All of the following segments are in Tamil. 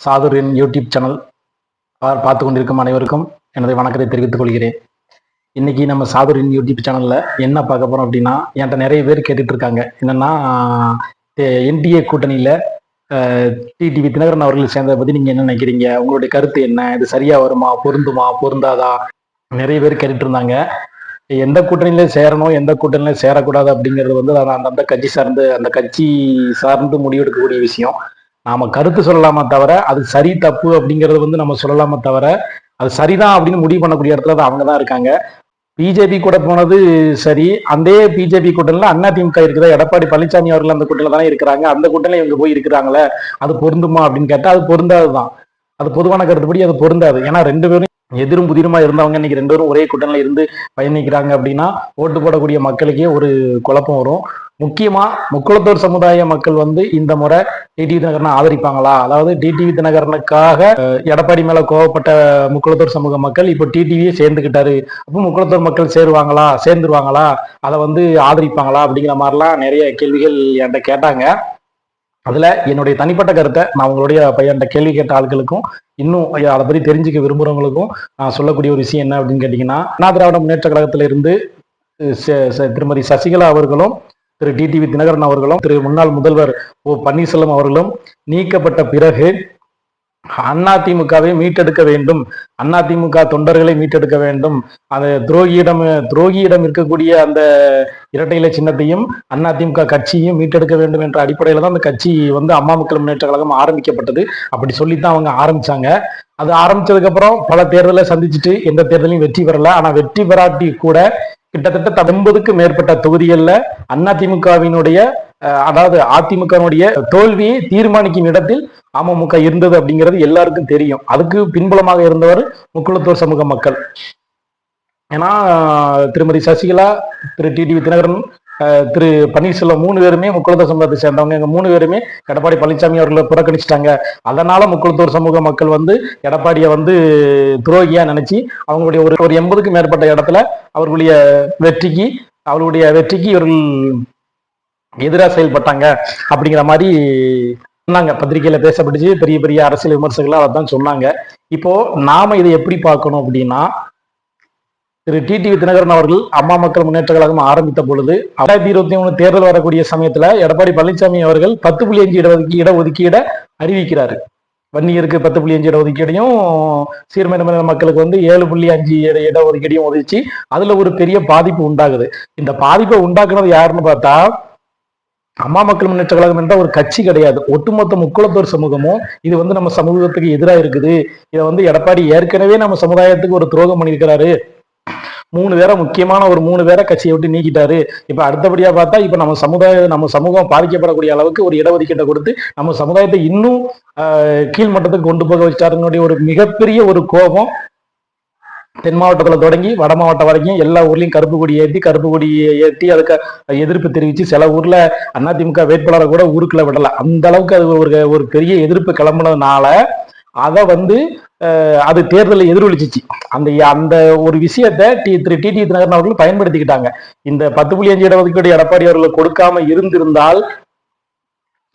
சாதுரின் யூடியூப் சேனல் பா- பார்த்து கொண்டிருக்கும் அனைவருக்கும் எனது வணக்கத்தை தெரிவித்துக் கொள்கிறேன். இன்னைக்கு நம்ம சாதுரின் யூடியூப் சேனலில் என்ன பார்க்க போகிறோம் அப்படின்னா என்கிட்ட நிறைய பேர் கேட்டுட்டு இருக்காங்க என்னன்னா என்டிஏ கூட்டணியில் டிடிவி தினகரன் அவர்கள் சேர்ந்ததை பற்றி நீங்கள் என்ன நினைக்கிறீங்க? உங்களுடைய கருத்து என்ன? இது சரியாக வருமா? பொருந்துமா? பொருந்தாதா? நிறைய பேர் கேட்டுட்டு இருந்தாங்க எந்த கூட்டணியில சேரணும் எந்த கூட்டணியில சேரக்கூடாது அப்படிங்கிறது வந்து அந்த அந்தந்த கட்சி சார்ந்து அந்த கட்சி சார்ந்து முடிவெடுக்கக்கூடிய விஷயம். நாம கருத்து சொல்லலாமா தவிர அது சரி தப்பு அப்படிங்கறது வந்து நம்ம சொல்லலாமா தவிர அது சரிதான் அப்படின்னு முடிவு பண்ணக்கூடிய இடத்துல தான் அவங்க தான் இருக்காங்க. பிஜேபி கூட போனது சரி. அந்த பிஜேபி கூட்டணியில் அதிமுக இருக்குதா? எடப்பாடி பழனிசாமி அவர்கள் அந்த கூட்டணியில் தானே இருக்கிறாங்க. அந்த கூட்டணியில் இவங்க போய் இருக்கிறாங்களே அது பொருந்துமா அப்படின்னு கேட்டா அது பொருந்தாதுதான். அது பொதுவான கருத்துப்படி அது பொருந்தாது. ஏன்னா ரெண்டு பேரும் எதிரும் புதிருமா இருந்தவங்க இன்னைக்கு ரெண்டு பேரும் ஒரே கூட்டணியில் இருந்து பயணிக்கிறாங்க அப்படின்னா ஓட்டு போடக்கூடிய மக்களுக்கே ஒரு குழப்பம் வரும். முக்கியமா முக்குளத்தூர் சமுதாய மக்கள் வந்து இந்த முறை டிடிவி தினகரனை ஆதரிப்பாங்களா? அதாவது டிடிவி தினகரனுக்காக எடப்பாடி மேல கோவப்பட்ட முக்குளத்தூர் சமூக மக்கள் இப்போ டிடிவியே சேர்ந்துக்கிட்டாரு அப்போ முக்குளத்தூர் மக்கள் சேருவாங்களா? சேர்ந்துருவாங்களா? அதை வந்து ஆதரிப்பாங்களா? அப்படிங்கிற மாதிரிலாம் நிறைய கேள்விகள் என்கிட்ட கேட்டாங்க. அதுல என்னுடைய தனிப்பட்ட கருத்தை நான் உங்களுடைய பையன்கிட்ட கேள்வி கேட்ட ஆட்களுக்கும் இன்னும் அதை பத்தி தெரிஞ்சுக்க விரும்புறவங்களுக்கும் நான் சொல்லக்கூடிய ஒரு விஷயம் என்ன அப்படின்னு கேட்டீங்கன்னா அண்ணா திராவிட முன்னேற்ற கழகத்திலிருந்து ச- ச- திருமதி சசிகலா அவர்களும் திரு டிடிவி தினகரன் அவர்களும் திரு முன்னாள் முதல்வர் ஓ பன்னீர்செல்வம் அவர்களும் நீக்கப்பட்ட பிறகு அதிமுகவை மீட்டெடுக்க வேண்டும் அதிமுக தொண்டர்களை மீட்டெடுக்க வேண்டும். அந்த துரோகியிடம் துரோகியிடம் இருக்கக்கூடிய அந்த இரட்டை இலை சின்னத்தையும் அதிமுக கட்சியும் மீட்டெடுக்க வேண்டும் என்ற அடிப்படையில் தான் அந்த கட்சி வந்து அம்மா மக்கள் முன்னேற்ற கழகம் ஆரம்பிக்கப்பட்டது. அப்படி சொல்லித்தான் அவங்க ஆரம்பிச்சாங்க. அது ஆரம்பிச்சதுக்கப்புறம் பல தேர்தலை சந்திச்சுட்டு எந்த தேர்தலையும் வெற்றி பெறல. ஆனால் வெற்றி பெறாட்டி கூட கிட்டத்தட்ட ஐம்பதுக்கு மேற்பட்ட தொகுதிகளில் அதிமுகவினுடைய அஹ், அதாவது அதிமுகவினுடைய தோல்வியை தீர்மானிக்கும் இடத்தில் அமமுக இருந்தது அப்படிங்கிறது எல்லாருக்கும் தெரியும். அதுக்கு பின்புலமாக இருந்தவர் முக்குளத்தூர் சமூக மக்கள். ஏன்னா திருமதி சசிகலா திரு டிடிவி தினகரன் திரு பன்னீர்செல்வம் மூணு பேருமே முக்குளத்தூர் சமூகத்தை சேர்ந்தவங்க. எங்க மூணு பேருமே எடப்பாடி பழனிசாமி அவர்களை புறக்கணிச்சிட்டாங்க. அதனால முக்குளத்தூர் சமூக மக்கள் வந்து எடப்பாடியை வந்து துரோகியா நினைச்சு அவங்களுடைய ஒரு ஒரு எண்பதுக்கும் மேற்பட்ட இடத்துல அவர்களுடைய வெற்றிக்கு அவர்களுடைய வெற்றிக்கு இவர்கள் எதிராக செயல்பட்டாங்க அப்படிங்கிற மாதிரி சொன்னாங்க. பத்திரிகையில பேசப்பட்டுச்சு. பெரிய பெரிய அரசியல் விமர்சகர்கள் அதான் சொன்னாங்க. இப்போ நாம இதை எப்படி பார்க்கணும் அப்படின்னா திரு டிடிவி தினகரன் அவர்கள் அம்மா மக்கள் முன்னேற்ற கழகம் ஆரம்பித்த பொழுது ரெண்டாயிரத்தி இருபத்தி மூணு தேர்தல் வரக்கூடிய சமயத்துல எடப்பாடி பழனிசாமி அவர்கள் பத்து புள்ளி அஞ்சு இடஒதுக்கீ இடஒதுக்கீட அறிவிக்கிறாரு. வன்னியருக்கு பத்து புள்ளி அஞ்சு இடஒதுக்கீடையும் சீர்மையின மக்களுக்கு வந்து ஏழு புள்ளி அஞ்சு இட இடஒதுக்கீடையும் ஒதுக்கி அதுல ஒரு பெரிய பாதிப்பு உண்டாகுது. இந்த பாதிப்பை உண்டாக்குனது யாருன்னு பார்த்தா அம்மா மக்கள் முன்னேற்ற கழகம் என்ற ஒரு கட்சி கிடையாது. ஒட்டுமொத்த முக்குளத்தோர் சமூகமும் இது வந்து நம்ம சமூகத்துக்கு எதிராக இருக்குது. இதை வந்து எடப்பாடி ஏற்கனவே நம்ம சமுதாயத்துக்கு ஒரு துரோகம் பண்ணியிருக்கிறாரு. மூணு பேரை முக்கியமான ஒரு மூணு பேரை கட்சியை விட்டு நீக்கிட்டாரு. இப்ப அடுத்தபடியா பார்த்தா இப்ப நம்ம சமுதாய நம்ம சமூகம் பாதிக்கப்படக்கூடிய அளவுக்கு ஒரு இடஒதுக்கீட்டை கொடுத்து நம்ம சமுதாயத்தை இன்னும் கீழ்மட்டத்துக்கு கீழ் மட்டத்துக்கு கொண்டு போக வச்சாருன்னுடைய ஒரு மிகப்பெரிய ஒரு கோபம் தென் மாவட்டத்துல தொடங்கி வட மாவட்டம் வரைக்கும் எல்லா ஊர்லயும் கருப்பு கொடி ஏற்றி கருப்பு கொடி ஏற்றி அதுக்கு எதிர்ப்பு தெரிவிச்சு சில ஊர்ல அதிமுக வேட்பாளரை கூட ஊருக்குள்ள விடல. அந்த அளவுக்கு அது ஒரு ஒரு பெரிய எதிர்ப்பு கிளம்புனதுனால அதை வந்து அஹ், அது தேர்தலில் எதிரொலிச்சிச்சு. அந்த அந்த ஒரு விஷயத்தை டி திரு டிடி தினகரன் அவர்கள் பயன்படுத்திக்கிட்டாங்க. இந்த பத்து புள்ளி அஞ்சு இடஒதுக்கீடு எடப்பாடி அவர்கள் கொடுக்காம இருந்திருந்தால்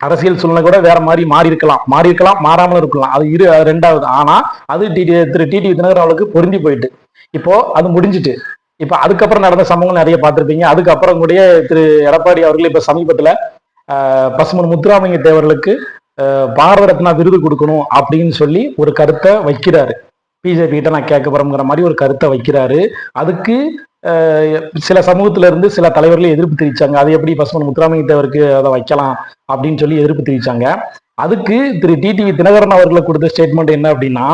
அரசியல் சூழ்நிலை கூட வேற மாதிரி மாறி இருக்கலாம் மாறி இருக்கலாம். மாறாமல் இருக்கலாம் அது இரு அது ரெண்டாவது. ஆனா அது டி திரு டிடி தினகரன் அவர்களுக்கு பொருந்தி போயிட்டு. இப்போ அது முடிஞ்சிட்டு. இப்ப அதுக்கப்புறம் நடந்த சம்பவங்கள் நிறைய பார்த்திருப்பீங்க. அதுக்கப்புறம் கூட திரு எடப்பாடி அவர்கள் இப்ப சமீபத்துல ஆஹ், பசுமன் முத்துராமலிங்க தேவர்களுக்கு பாரத ரத்னா விருது கொடுக்கணும் அப்படின்னு சொல்லி ஒரு கருத்தை வைக்கிறாரு. பிஜேபி கிட்ட நான் கேட்க போறோங்கிற மாதிரி ஒரு கருத்தை வைக்கிறாரு. அதுக்கு சில சமூகத்துல இருந்து சில தலைவர்கள் எதிர்ப்பு தெரிவிச்சாங்க. அது எப்படி பசுமன் முத்துராமலிங்க தேவருக்கு அதை வைக்கலாம் அப்படின்னு சொல்லி எதிர்ப்பு தெரிவிச்சாங்க. அதுக்கு திரு டிடிவி தினகரன் அவர்களை கொடுத்த ஸ்டேட்மெண்ட் என்ன அப்படின்னா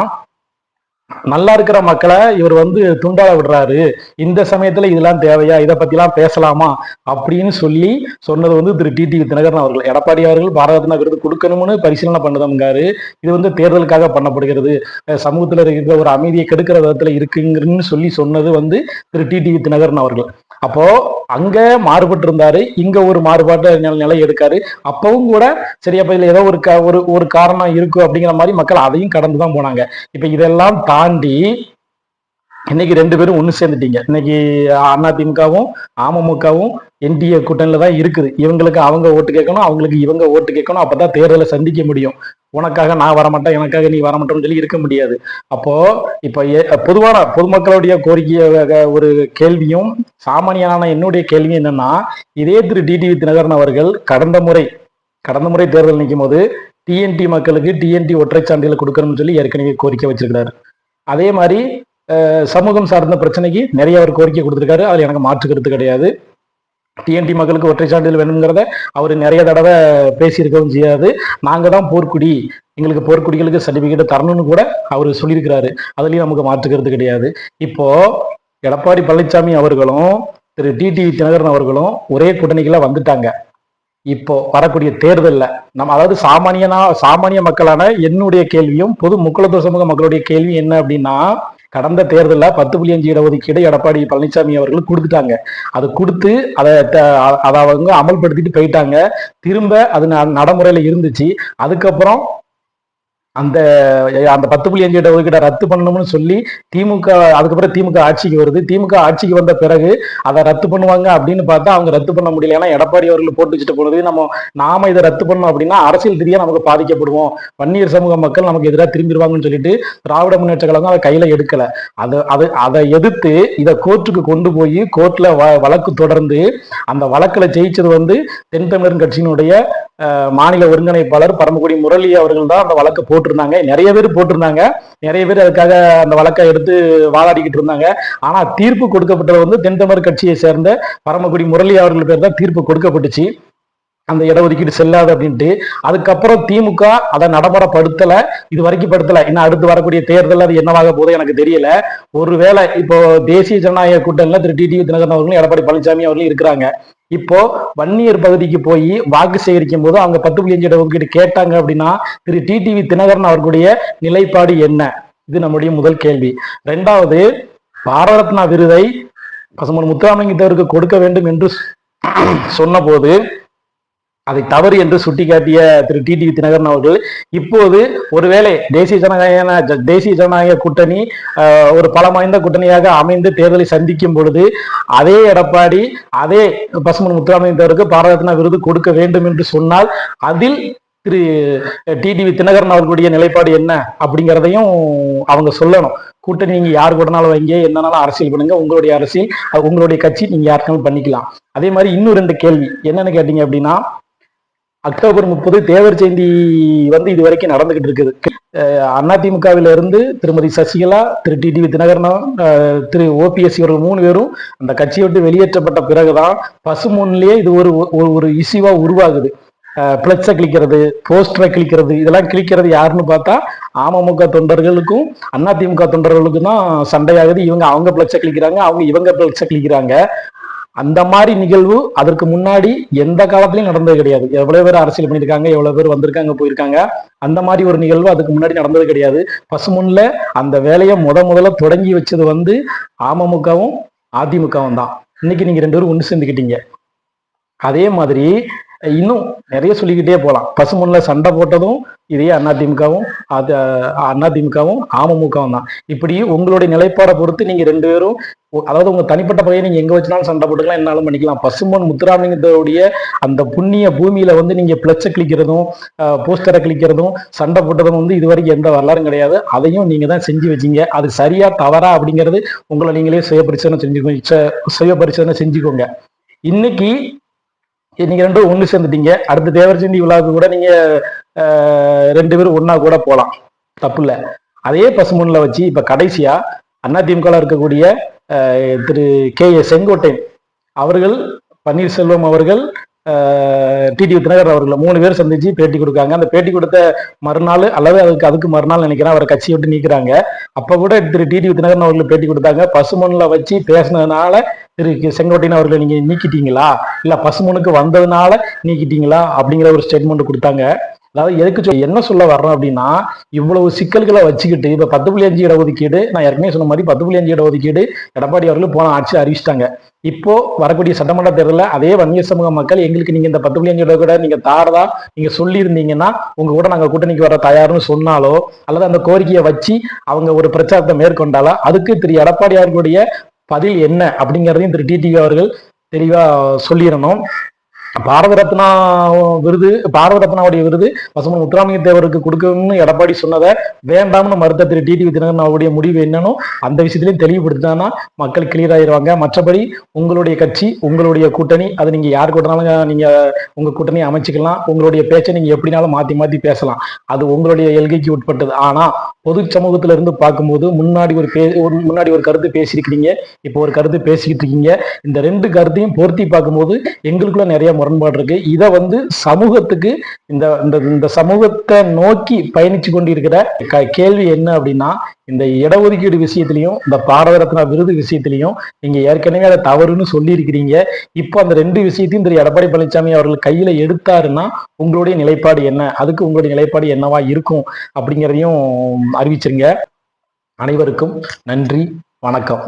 நல்லா இருக்கிற மக்களை இவர் வந்து துண்டால விடுறாரு. இந்த சமயத்துல இதெல்லாம் தேவையா? இதை பத்திலாம் பேசலாமா? அப்படின்னு சொல்லி சொன்னது வந்து திரு டிடிவி தினகரன் அவர்கள். எடப்பாடி அவர்கள் பாரத ரத்னா விருது கொடுக்கணும்னு பரிசீலனை பண்ணதம்காரு இது வந்து தேர்தலுக்காக பண்ணப்படுகிறது. சமூகத்துல இருக்கிற ஒரு அமைதியை கெடுக்கிற விதத்துல இருக்குங்கன்னு சொல்லி சொன்னது வந்து திரு டிடிவி தினகரன் அவர்கள். அப்போ அங்க மாறுபட்டு இருந்தாரு இங்க ஒரு மாறுபாட்டு நில- நிலை எடுக்காரு. அப்பவும் கூட சரி அப்ப இதுல ஏதோ ஒரு ஒரு ஒரு காரணம் இருக்கும் அப்படிங்கிற மாதிரி மக்கள் அதையும் கடந்து தான் போனாங்க. இப்ப இதெல்லாம் தாண்டி இன்னைக்கு ரெண்டு பேரும் ஒன்று சேர்ந்துட்டீங்க. இன்னைக்கு அதிமுகவும் அமமுகவும் என்டிஏ கூட்டணியில் தான் இருக்குது. இவங்களுக்கு அவங்க ஓட்டு கேட்கணும் அவங்களுக்கு இவங்க ஓட்டு கேட்கணும். அப்போ தான் தேர்தலை சந்திக்க முடியும். உனக்காக நான் வரமாட்டேன் எனக்காக நீ வரமாட்டோம்னு சொல்லி இருக்க முடியாது. அப்போ இப்போ ஏ- பொதுவான பொதுமக்களுடைய கோரிக்கைய ஒரு கேள்வியும் சாமானியனான என்னுடைய கேள்வி என்னன்னா இதே திரு டிடிவி தினகரன் அவர்கள் கடந்த முறை கடந்த முறை தேர்தல் நிற்கும் போது டிஎன்டி மக்களுக்கு டிஎன்டி ஒற்றை சான்றிதழ் கொடுக்கணும்னு சொல்லி ஏற்கனவே கோரிக்கை வச்சிருக்கிறாரு. அதே மாதிரி சமூகம் சார்ந்த பிரச்சனைக்கு நிறைய அவர் கோரிக்கை கொடுத்துருக்காரு. அதில் எனக்கு மாற்று கருத்து கிடையாது. டிஎன்டி மக்களுக்கு ஒற்றை சான்றிதழ் வேணுங்கிறத அவர் நிறைய தடவை பேசியிருக்கவும் செய்யாது. நாங்கள் தான் போர்க்குடி. எங்களுக்கு போர்க்குடிகளுக்கு சர்டிஃபிகேட் தரணும்னு கூட அவர் சொல்லியிருக்கிறாரு. அதுலேயும் நமக்கு மாற்று கருத்து கிடையாது. இப்போ எடப்பாடி பழனிசாமி அவர்களும் திரு டிடிவி தினகரன் அவர்களும் ஒரே கூட்டணிக்கெல்லாம் வந்துட்டாங்க. இப்போ வரக்கூடிய தேர்தலில் நம்ம அதாவது சாமானியனா சாமானிய மக்களான என்னுடைய கேள்வியும் பொது முக்குளத்தூர் சமூக மக்களுடைய கேள்வி என்ன அப்படின்னா கடந்த தேர்தலில் பத்து புள்ளி அஞ்சு இடஒதுக்கீடு எடப்பாடி பழனிசாமி அவர்கள் கொடுத்துட்டாங்க. அது கொடுத்து அதை த- அதை அவங்க அமல்படுத்திட்டு போயிட்டாங்க. திரும்ப அது நடைமுறையில் இருந்துச்சு. அதுக்கப்புறம் அந்த அந்த பத்து புள்ளி அஞ்சு இடஒதுக்கீடை ரத்து பண்ணணும்னு சொல்லி திமுக அதுக்கப்புறம் திமுக ஆட்சிக்கு வருது. திமுக ஆட்சிக்கு வந்த பிறகு அதை ரத்து பண்ணுவாங்க அப்படின்னு பார்த்தா அவங்க ரத்து பண்ண முடியல. ஏன்னா எடப்பாடி அவர்கள் போட்டு வச்சுட்டு போனது நம்ம நாம இதை ரத்து பண்ணோம் அப்படின்னா அரசியல் ரீதியா நமக்கு பாதிக்கப்படுவோம். வன்னியர் சமூக மக்கள் நமக்கு எதிராக திரும்பிடுவாங்கன்னு சொல்லிட்டு திராவிட முன்னேற்ற கழகம் அதை கையில எடுக்கல. அது அது அதை எதிர்த்து இதை கோர்ட்டுக்கு கொண்டு போய் கோர்ட்ல வ- வழக்கு தொடர்ந்து அந்த வழக்கில் ஜெயிச்சது வந்து தென் தமிழர் கட்சியினுடைய மாநில ஒருங்கிணைப்பாளர் பரமக்குடி முரளி அவர்கள் தான் அந்த வழக்கு போட்டு போட்டிருந்தாங்க. நிறைய பேர் போட்டிருந்தாங்க. நிறைய பேர் அதுக்காக அந்த வழக்கை எடுத்து வாதாடிக்கிட்டு இருந்தாங்க. ஆனா தீர்ப்பு கொடுக்கப்பட்டது வந்து தென்தமிழ் கட்சியை சேர்ந்த பரமக்குடி முரளி அவர்கள் பேர் தான் தீர்ப்பு கொடுக்கப்பட்டுச்சு. அந்த இடஒதுக்கீடு செல்லாது அப்படின்ட்டு. அதுக்கப்புறம் திமுக அதை நடைமுறைப்படுத்தல இது வரைக்கும் படுத்தல. இன்னும் அடுத்து வரக்கூடிய தேர்தல் அது என்னவாக போதோ எனக்கு தெரியல. ஒருவேளை இப்போ தேசிய ஜனநாயக கூட்டணியில திரு. டிடிவி தினகரன் அவர்களும் எடப்பாடி பழனிசாமி அவர்களும் இருக்கிறாங்க. இப்போ வன்னியர் பகுதிக்கு போய் வாக்கு சேகரிக்கும் போது அவங்க பத்து புள்ளி அஞ்சு இடஒதுக்கீடு கேட்டாங்க அப்படின்னா திரு டிடிவி தினகரன் அவர்களுடைய நிலைப்பாடு என்ன? இது நம்முடைய முதல் கேள்வி. ரெண்டாவது பாரத ரத்னா விருதை பசுமன் முத்துராமலிங்கத்தவருக்கு கொடுக்க வேண்டும் என்று சொன்னபோது அதை தவறு என்று சுட்டிக்காட்டிய திரு டிடிவி தினகரன் அவர்கள் இப்போது ஒருவேளை தேசிய ஜனநாயக தேசிய ஜனநாயக கூட்டணி ஆஹ், ஒரு பலம் வாய்ந்த கூட்டணியாக அமைந்து தேர்தலை சந்திக்கும் பொழுது அதே எடப்பாடி அதே பசுமன் முத்துராமலிங்கத்தவருக்கு பாரத ரத்னா விருது கொடுக்க வேண்டும் என்று சொன்னால் அதில் திரு டிடிவி தினகரன் அவர்களுடைய நிலைப்பாடு என்ன அப்படிங்கிறதையும் அவங்க சொல்லணும். கூட்டணி நீங்க யார் கூடனாலும் வைங்க என்னன்னாலும் அரசியல் பண்ணுங்க உங்களுடைய அரசியல் அது உங்களுடைய கட்சி நீங்க யாருக்காலும் பண்ணிக்கலாம். அதே மாதிரி இன்னும் ரெண்டு கேள்வி. என்னன்னு கேட்டீங்க அப்படின்னா அக்டோபர் முப்பது தேவர் ஜெயந்தி வந்து இது வரைக்கும் நடந்துகிட்டு இருக்குது. அண்ணா அதிமுகவில இருந்து திருமதி சசிகலா திரு டிடிவி தினகரனும் திரு ஓபிஎஸ் இவர்கள் மூணு பேரும் அந்த கட்சியை விட்டு வெளியேற்றப்பட்ட பிறகுதான் பசுமூன்லயே இது ஒரு ஒரு- ஒரு இஷ்யூவா உருவாகுது. பிளட்ஸை கிளிக்கிறது போஸ்டரை கிளிக்கிறது இதெல்லாம் கிளிக்கிறது யாருன்னு பார்த்தா அமமுக தொண்டர்களுக்கும் அதிமுக தொண்டர்களுக்கும் தான் சண்டையாகுது. இவங்க அவங்க பிளட்ஸை கிளிக்கிறாங்க அவங்க இவங்க பிளட்ஸை கிளிக்கிறாங்க அந்த மாதிரி நிகழ்வு அதற்கு முன்னாடி எந்த காலத்திலயும் நடந்தது கிடையாது. எவ்வளவு பேர் அரசியல் பண்ணியிருக்காங்க எவ்வளவு பேர் வந்திருக்காங்க போயிருக்காங்க அந்த மாதிரி ஒரு நிகழ்வு அதுக்கு முன்னாடி நடந்தது கிடையாது. பசுமுன்ல அந்த வேலையை முத முதல்ல தொடங்கி வச்சது வந்து அமமுகவும் அதிமுகவும் தான். இன்னைக்கு நீங்க ரெண்டு பேரும் ஒன்று சேர்ந்துக்கிட்டீங்க. அதே மாதிரி இன்னும் நிறைய சொல்லிக்கிட்டே போகலாம் பசுமுன்ல சண்டை போட்டதும் இதே அதிமுகவும் அது அதிமுகவும் அமமுகவும் தான். இப்படி உங்களுடைய நிலைப்பாடை பொறுத்து நீங்க ரெண்டு பேரும் அதாவது உங்க தனிப்பட்ட பகையை நீங்க எங்க வச்சுனாலும் சண்டை போட்டுக்கலாம் என்னாலும் பண்ணிக்கலாம். பசுமன் முத்துராமலிங்கத்தோடைய அந்த புண்ணிய பூமியில வந்து நீங்க பிளச்சை கிளிக்கிறதும் போஸ்டரை கிளிக்கிறதும் சண்டை போட்டதும் வந்து இது வரைக்கும் எந்த வரலாறும் கிடையாது. அதையும் நீங்க தான் செஞ்சு வச்சீங்க. அது சரியா தவறா அப்படிங்கிறது உங்களை நீங்களே சுய பரிசோதனை செஞ்சுக்கோங்க ச- சுய பரிசோதனை செஞ்சுக்கோங்க. இன்னைக்கு நீங்க ரெண்டும் ஒண்ணு சேர்ந்துட்டீங்க. அடுத்த தேவர் விழாவுக்கு கூட நீங்க ரெண்டு பேரும் ஒன்னா கூட போலாம். தப்பு இல்ல அதே பசுமண்ல வச்சு இப்ப கடைசியா அதிமுக இருக்கக்கூடிய திரு கே ஏ செங்கோட்டையன் அவர்கள் பன்னீர்செல்வம் அவர்கள் டிடி தினகரன் அவர்கள் மூணு பேர் சந்திச்சு பேட்டி கொடுக்காங்க. அந்த பேட்டி கொடுத்த மறுநாள் அல்லது அதுக்கு அதுக்கு மறுநாள் நினைக்கிறேன் அவரை கட்சியை விட்டு நீக்கிறாங்க. அப்ப கூட திரு டிடி தினகரன் அவர்கள் பேட்டி கொடுத்தாங்க. பசுமன்ல வச்சு பேசினதுனால திரு செங்கோட்டையன் அவர்களை நீங்க நீக்கிட்டீங்களா? இல்ல பசுமனுக்கு வந்ததுனால நீக்கிட்டீங்களா? அப்படிங்கிற ஒரு ஸ்டேட்மெண்ட் கொடுத்தாங்க. அதாவது எதுக்கு சொல் என்ன சொல்ல வர்றோம் அப்படின்னா இவ்வளவு சிக்கல்களை வச்சுக்கிட்டு இப்போ பத்து புள்ளி அஞ்சு இடஒதுக்கீடு நான் ஏற்கனவே சொன்ன மாதிரி பத்து புள்ளி அஞ்சு இடஒதுக்கீடு எடப்பாடி அவர்கள் போன ஆட்சி அறிவிச்சிட்டாங்க. இப்போ வரக்கூடிய சட்டமன்ற தேர்தலில் அதே வன்னிய சமூக மக்கள் எங்களுக்கு நீங்க இந்த பத்து புள்ளி அஞ்சு கூட நீங்க தாரதா நீங்க சொல்லியிருந்தீங்கன்னா உங்க கூட நாங்க கூட்டணிக்கு வர தயார்னு சொன்னாலோ அல்லது அந்த கோரிக்கையை வச்சு அவங்க ஒரு பிரச்சாரத்தை மேற்கொண்டாலோ அதுக்கு திரு எடப்பாடி அவர்களுடைய பதில் என்ன அப்படிங்கிறதையும் திரு டிடிவி அவர்கள் தெளிவா சொல்லிடணும். பாரத ரத்னா விருது பாரத ரத்னாவுடைய விருது பசுமன் முத்துராமலிங்க தேவருக்கு கொடுக்கணும்னு எடப்பாடி சொன்னதை வேண்டாம்னு மறுத்த திரு டிடிவி தினகரன் அவருடைய முடிவு என்னன்னு அந்த விஷயத்திலையும் தெளிவுபடுத்தினா மக்கள் கிளியர் ஆயிடுவாங்க மற்றபடி உங்களுடைய கட்சி உங்களுடைய கூட்டணி அது நீங்க யார் கூட்டினாலும் நீங்க உங்க கூட்டணி அமைச்சுக்கலாம். உங்களுடைய பேச்சை நீங்க எப்படினாலும் மாத்தி மாத்தி பேசலாம். அது உங்களுடைய எல்கைக்கு உட்பட்டது. ஆனா பொது சமூகத்துல இருந்து பார்க்கும்போது முன்னாடி ஒரு பே ஒரு முன்னாடி ஒரு கருத்து பேசியிருக்கிறீங்க இப்போ ஒரு கருத்து பேசிக்கிட்டு இருக்கீங்க. இந்த ரெண்டு கருத்தையும் பொருத்தி பார்க்கும்போது எங்களுக்குள்ள நிறைய முரண்பாடு இருக்கு. இதை வந்து சமூகத்துக்கு இந்த இந்த இந்த சமூகத்தை நோக்கி பயணிச்சு கொண்டிருக்கிற க- கேள்வி என்ன அப்படின்னா இந்த இடஒதுக்கீடு விஷயத்திலையும் இந்த பாரத ரத்னா விருது விஷயத்திலையும் நீங்க ஏற்கனவே அதை தவறுன்னு சொல்லியிருக்கிறீங்க. இப்போ அந்த ரெண்டு விஷயத்தையும் திரு எடப்பாடி பழனிசாமி அவர்கள் கையில எடுத்தாருன்னா உங்களுடைய நிலைப்பாடு என்ன? அதுக்கு உங்களுடைய நிலைப்பாடு என்னவா இருக்கும் அப்படிங்கிறதையும் அறிவிச்சிருங்க. அனைவருக்கும் நன்றி வணக்கம்.